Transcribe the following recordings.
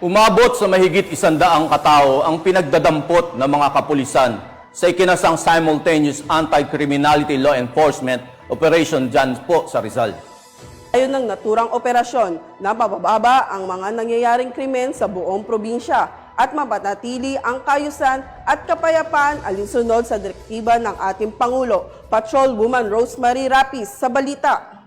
Umabot sa mahigit isandaang katao ang pinagdadampot ng mga kapulisan sa ikinasang simultaneous anti-criminality law enforcement operation dyan po sa Rizal. Ayon ng naturang operasyon na mabababa ang mga nangyayaring krimen sa buong probinsya at mapanatili ang kayusan at kapayapaan alinsunod sa direktiba ng ating Pangulo, Patrol Woman Rosemary Rapis sa balita.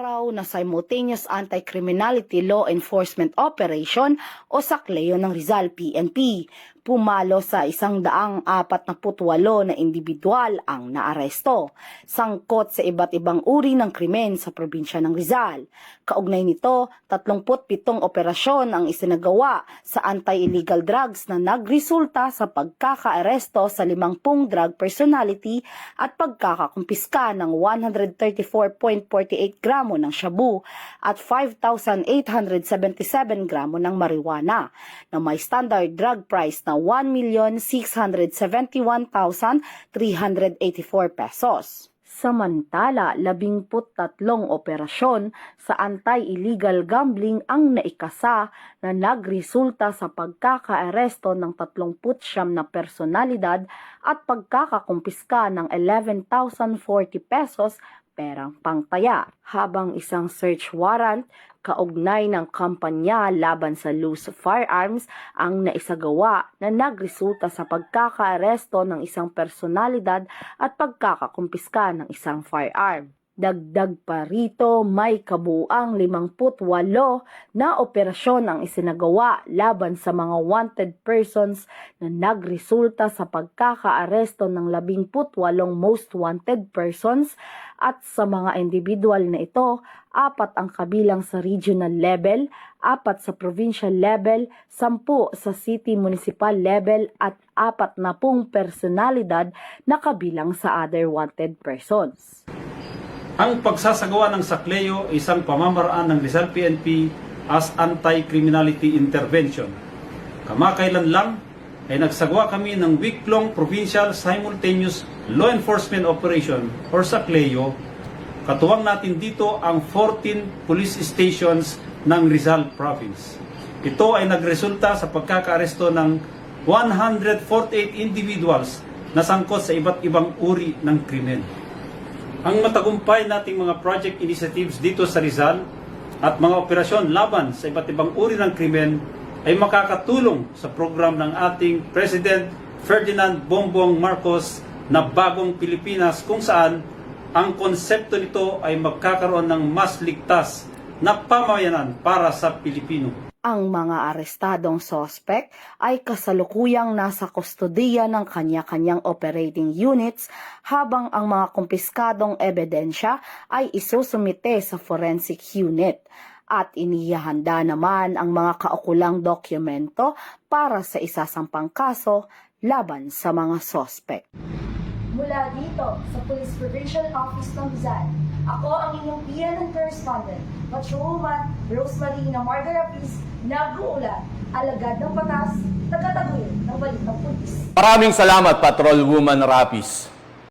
Araw na simultaneous anti-criminality law enforcement operation o sakleo ng Rizal PNP, pumalo sa isang daang apat na putwalo na individual ang naaresto, sangkot sa iba't ibang uri ng krimen sa probinsya ng Rizal. Kaugnay nito, 37 operasyon ang isinagawa sa anti-illegal drugs na nagresulta sa pagkakaaresto sa 50 drug personality at pagkakakumpiska ng 134.48 gramo ng shabu at 5,877 gramo ng marijuana na may standard drug price na 1,671,384 pesos. Samantala, labingput tatlong operasyon sa anti-illegal gambling ang naikasa na nagresulta sa pagkakaaresto ng 39 na personalidad at pagkakakumpiska ng 11,040 pesos perang pangtaya, habang isang search warrant kaugnay ng kampanya laban sa loose firearms ang naisagawa na nagresulta sa pagkakaaresto ng isang personalidad at pagkakakumpiska ng isang firearm. Dagdag pa rito, may kabuang 58 na operasyon ang isinagawa laban sa mga wanted persons na nagresulta sa pagkakaaresto ng 18 most wanted persons at sa mga individual na ito, apat ang kabilang sa regional level, apat sa provincial level, sampu sa city municipal level at apat na pung personalidad na kabilang sa other wanted persons. Ang pagsasagawa ng sakleo ay isang pamamaraan ng Rizal PNP as anti-criminality intervention. Kamakailan lang ay nagsagawa kami ng week-long provincial simultaneous law enforcement operation or sakleo. Katuwang natin dito ang 14 police stations ng Rizal Province. Ito ay nagresulta sa pagkakaaresto ng 148 individuals na sangkot sa iba't ibang uri ng krimen. Ang matagumpay nating mga project initiatives dito sa Rizal at mga operasyon laban sa iba't ibang uri ng krimen ay makakatulong sa program ng ating President Ferdinand Bongbong Marcos na bagong Pilipinas kung saan ang konsepto nito ay magkakaroon ng mas ligtas na pamayanan para sa Pilipino. Ang mga arestadong sospek ay kasalukuyang nasa kustodiya ng kanya-kanyang operating units habang ang mga kumpiskadong ebidensya ay isusumite sa forensic unit at inihahanda naman ang mga kaukulang dokumento para sa isasampang kaso laban sa mga sospek. Mula dito sa Police Provincial Office ng Rizal, ako ang inyong PNN correspondent, Patrolwoman Rosemary na Margarapis, nag-uulat, alagad ng patas, tagataguyod ng balitang pulis. Maraming salamat, Patrol Woman Rapis.